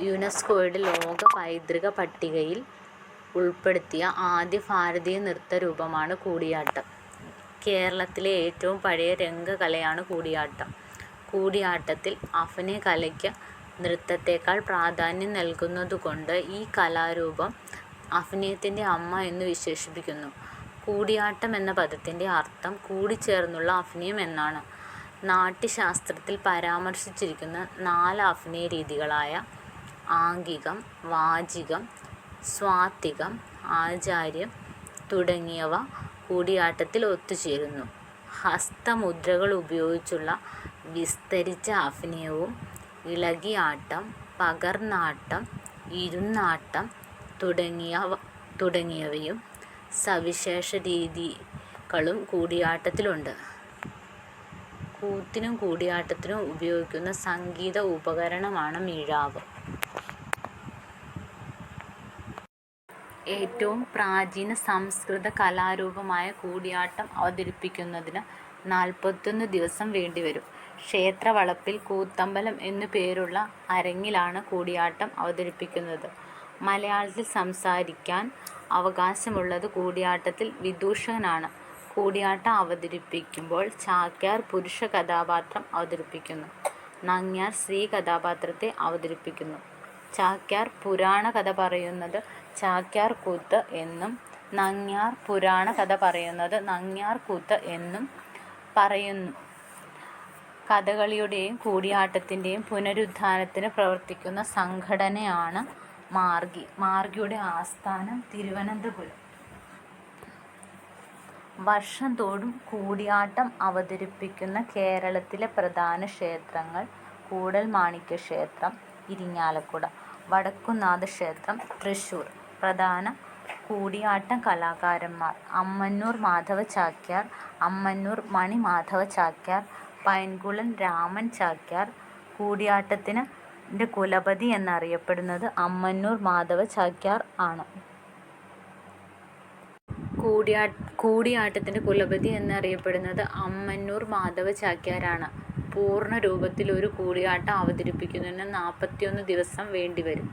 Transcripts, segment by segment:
യുനെസ്കോയുടെ ലോക പൈതൃക പട്ടികയിൽ ഉൾപ്പെടുത്തിയ ആദ്യ ഭാരതീയ നൃത്ത രൂപമാണ് കൂടിയാട്ടം. കേരളത്തിലെ ഏറ്റവും പഴയ രംഗകലയാണ് കൂടിയാട്ടം. കൂടിയാട്ടത്തിൽ അഭിനയകലയ്ക്ക് നൃത്തത്തേക്കാൾ പ്രാധാന്യം നൽകുന്നതുകൊണ്ട് ഈ കലാരൂപം അഭിനയത്തിന്റെ അമ്മ എന്ന് വിശേഷിപ്പിക്കുന്നു. കൂടിയാട്ടം എന്ന പദത്തിന്റെ അർത്ഥം കൂടിച്ചേർന്നുള്ള അഭിനയം എന്നാണ്. നാട്യശാസ്ത്രത്തിൽ പരാമർശിച്ചിരിക്കുന്ന നാല് അഭിനയരീതികളായ ആംഗികം, വാചികം, സ്വാത്തികം ആചാര്യം തുടങ്ങിയവ കൂടിയാട്ടത്തിൽ ഒത്തുചേരുന്നു. ഹസ്തമുദ്രകൾ ഉപയോഗിച്ചുള്ള വിസ്തരിച്ച അഭിനയവും ഇളകിയാട്ടം, പകർന്നാട്ടം, ഇരുന്നാട്ടം തുടങ്ങിയ തുടങ്ങിയവയും സവിശേഷ രീതികളും കൂടിയാട്ടത്തിലുണ്ട്. കൂത്തിനും കൂടിയാട്ടത്തിനും ഉപയോഗിക്കുന്ന സംഗീത ഉപകരണമാണ് മിഴാവ്. ഏറ്റവും പ്രാചീന സംസ്കൃത കലാരൂപമായ കൂടിയാട്ടം അവതരിപ്പിക്കുന്നതിന് നാൽപ്പത്തൊന്ന് ദിവസം വേണ്ടിവരും. ക്ഷേത്രവളപ്പിൽ കൂത്തമ്പലം എന്നു പേരുള്ള അരങ്ങിലാണ് കൂടിയാട്ടം അവതരിപ്പിക്കുന്നത്. മലയാളത്തിൽ സംസാരിക്കാൻ അവകാശമുള്ളത് കൂടിയാട്ടത്തിൽ വിദൂഷകനാണ്. കൂടിയാട്ടം അവതരിപ്പിക്കുമ്പോൾ ചാക്യാർ പുരുഷ കഥാപാത്രം അവതരിപ്പിക്കുന്നു. നങ്ങ്യാർ സ്ത്രീ കഥാപാത്രത്തെ അവതരിപ്പിക്കുന്നു. ചാക്യാർ പുരാണ കഥ പറയുന്നത് ചാക്യാർ കൂത്ത് എന്നും നങ്ങ്യാർ പുരാണകഥ പറയുന്നത് നങ്ങ്യാർകൂത്ത് എന്നും പറയുന്നു. കഥകളിയുടെയും കൂടിയാട്ടത്തിന്റെയും പുനരുദ്ധാനത്തിന് പ്രവർത്തിക്കുന്ന സംഘടനയാണ് മാർഗി. മാർഗിയുടെ ആസ്ഥാനം തിരുവനന്തപുരം. വർഷം തോറും കൂടിയാട്ടം അവതരിപ്പിക്കുന്ന കേരളത്തിലെ പ്രധാന ക്ഷേത്രങ്ങൾ കൂടൽമാണിക്യക്ഷേത്രം, ഇരിങ്ങാലക്കുട. വടക്കുംനാഥക്ഷേത്രം, തൃശ്ശൂർ. പ്രധാന കൂടിയാട്ട കലാകാരന്മാർ അമ്മന്നൂർ മാധവ ചാക്യാർ, അമ്മന്നൂർ മണി മാധവ ചാക്യാർ, പൈൻകുളൻ രാമൻ ചാക്യാർ. കൂടിയാട്ടത്തിന്റെ കുലപതി എന്നറിയപ്പെടുന്നത് അമ്മന്നൂർ മാധവ ചാക്യാർ ആണ്. കൂടിയാട്ടത്തിന്റെ കുലപതി എന്നറിയപ്പെടുന്നത് അമ്മന്നൂർ മാധവ ചാക്യാരാണ്. പൂർണരൂപത്തിൽ ഒരു കൂടിയാട്ടം അവതരിപ്പിക്കുന്നതിന് നാൽപ്പത്തിയൊന്ന് ദിവസം വേണ്ടിവരും.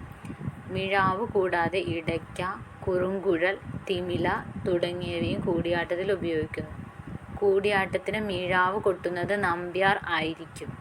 മിഴാവ് കൂടാതെ ഇടയ്ക്ക, കുറുങ്കുഴൽ, തിമില തുടങ്ങിയവയും കൂടിയാട്ടത്തിൽ ഉപയോഗിക്കുന്നു. കൂടിയാട്ടത്തിന് മിഴാവ് കൊട്ടുന്നത് നമ്പ്യാർ ആയിരിക്കും.